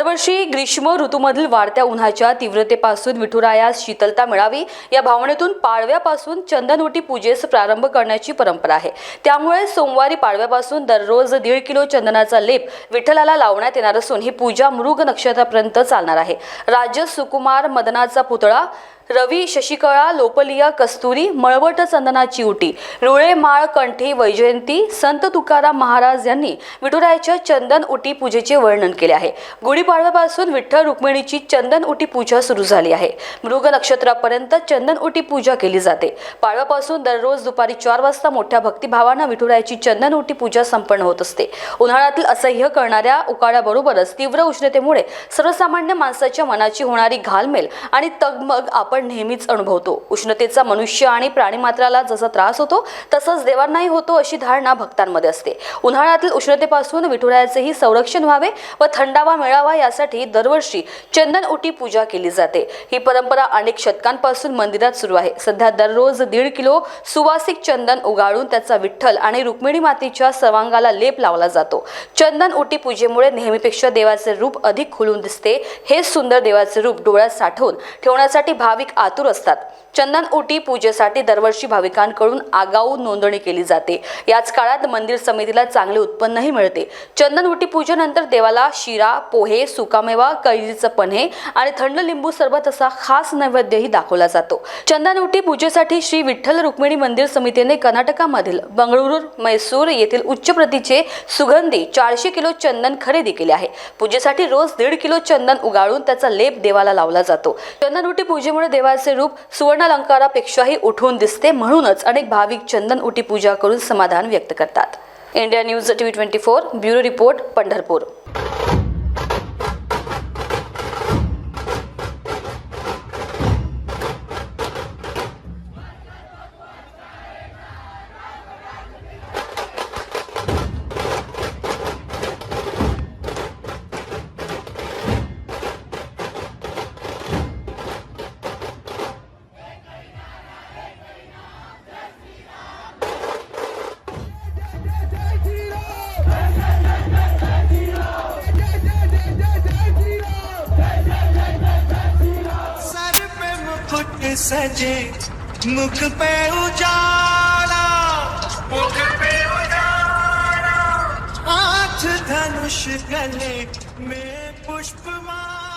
दरवर्षी ग्रीष्म ऋतूमधील वाढत्या उन्हाच्या तीव्रतेपासून विठुरायास शीतलता मिळावी या भावनेतून पाडव्यापासून चंदनवटी पूजेस प्रारंभ करण्याची परंपरा आहे. त्यामुळे सोमवारी पाडव्यापासून दररोज दीड किलो चंदनाचा लेप विठ्ठलाला लावण्यात येणार असून ही पूजा मृग नक्षत्रापर्यंत चालणार आहे. राज्य सुकुमार मदनाचा पुतळा रवी शशिकळा लोपलिया कस्तुरी मळवट चंदनाची उटी रुळे माळ कंठी वैजयंती संत तुकाराम महाराज यांनी विठुरायाच्या चंदन उटी पूजेचे वर्णन केले आहे. गुढीपाडव्यापासून विठ्ठल रुक्मिणीची चंदन उटी पूजा सुरू झाली आहे. मृग नक्षत्रापर्यंत चंदन उटी पूजा केली जाते. पाडव्यापासून दररोज दुपारी चार वाजता मोठ्या भक्तिभावानं विठुरायाची चंदन उटी पूजा संपन्न होत असते. उन्हाळ्यातील असह्य करणाऱ्या उकाड्याबरोबरच तीव्र उष्णतेमुळे सर्वसामान्य माणसाच्या मनाची होणारी घालमेल आणि तगमग आपण नेहमीच अनुभवतो. उष्णतेचा मनुष्य आणि प्राणीमात्राला जसा त्रास होतो तसंच देवांनाही होतो अशी धारणा भक्तांमध्ये असते. उन्हाळ्यातील उष्णतेपासून विठुरायाचेही संरक्षण व्हावे व थंडावा मिळावा यासाठी दरवर्षी चंदन उटी पूजा केली जाते. ही परंपरा अनेक शतकांपासून मंदिरात सुरू आहे. सध्या दररोज दीड किलो सुवासिक चंदन उगाळून त्याचा विठ्ठल आणि रुक्मिणी मातीच्या सर्वांगाला लेप लावला जातो. चंदन उटी पूजेमुळे नेहमीपेक्षा देवाचे रूप अधिक खुलून दिसते. हे सुंदर देवाचे रूप डोळ्यात साठवून ठेवण्यासाठी भाविक आतुर असतात. चंदन उटी पूजेसाठी दरवर्षी भाविकांकडून आगाऊ नोंदणी केली जाते. याच काळात मंदिर समितीला चांगले उत्पन्नही मिळते. चंदन उटी पूजेनंतर देवाला शिरा पोहे सुकामेवा कैरीचं पन्हे आणि थंड लिंबू सरबत असा खास नैवेद्यही दाखवला जातो. चंदन उटी पूजेसाठी श्री विठ्ठल रुक्मिणी मंदिर समितीने कर्नाटकामधील बंगळुरू मैसूर येथील उच्च प्रतीचे सुगंधी चारशे किलो चंदन खरेदी केले आहे. पूजेसाठी रोज दीड किलो चंदन उगाळून त्याचा लेप देवाला लावला जातो. चंदन उटी पूजेमुळे देवाचे रूप सुवर्णालंकारापेक्षाही उठून दिसते म्हणूनच अनेक भाविक चंदन उटी पूजा करून समाधान व्यक्त करतात. India news TV twenty four bureau report Pandharpur. मुकुट सजे मुख पे उजाला। मुख पे उजाला। आठ धनुष गले में पुष्पमाला